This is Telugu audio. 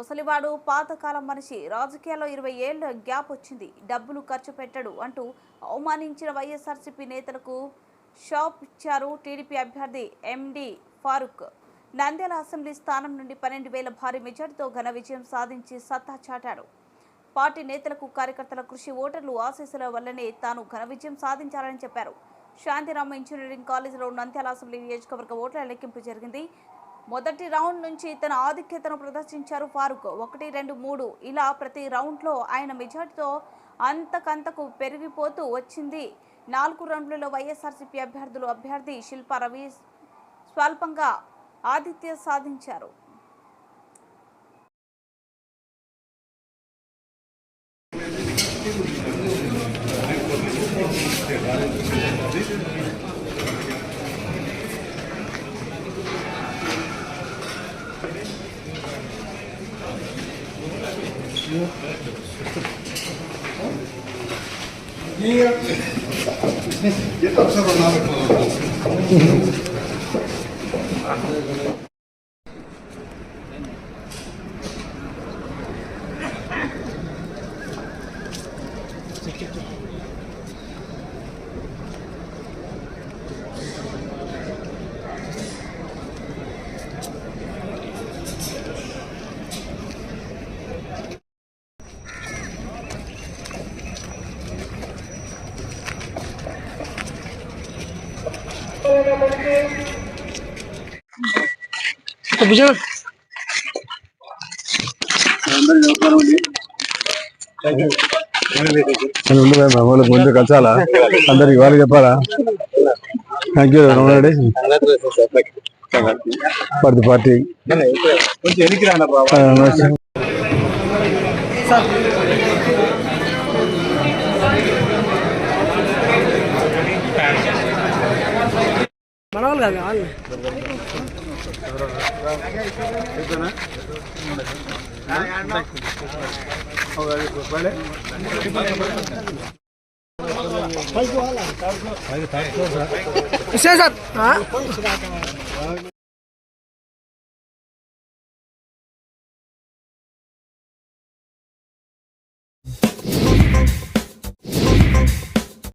ముసలివాడు పాతకాలం మనిషి. రాజకీయాల్లో ఇరవై ఏళ్ళ గ్యాప్ వచ్చింది. డబ్బులు ఖర్చు పెట్టడు అంటూ అవమానించిన వైఎస్ఆర్సీపీ నేతలకు షాప్ ఇచ్చారు టీడీపీ అభ్యర్థి ఎండి ఫారూక్. నంద్యాల అసెంబ్లీ స్థానం నుండి పన్నెండు వేల భారీ మెజార్టీతో ఘన విజయం సాధించి సత్తా చాటాడు. పార్టీ నేతలకు కార్యకర్తల కృషి ఓటర్లు ఆశీస్సుల వల్లనే తాను ఘన విజయం సాధించాలని చెప్పారు. శాంతిరామ ఇంజనీరింగ్ కాలేజీలో నంద్యాల అసెంబ్లీ నియోజకవర్గ ఓట్ల లెక్కింపు జరిగింది. మొదటి రౌండ్ నుంచి తన ఆధిక్యతను ప్రదర్శించారు ఫారూక్. ఒకటి రెండు మూడు ఇలా ప్రతి రౌండ్లో ఆయన మెజార్టీతో అంతకంతకు పెరిగిపోతూ వచ్చింది. నాలుగు రౌండ్లలో వైఎస్ఆర్సీపీ అభ్యర్థులు అభ్యర్థి శిల్పా రవి స్వల్పంగా ఆధిత్య సాధించారు. you? Yeah. Get up, sir. Take. మామూలు ముందు కలిసాలా అందరికి ఇవ్వాలి చెప్పాలా thank you Reddy for the party మనవాళ్ళు కాదు వాళ్ళు ఇచ్చే సార్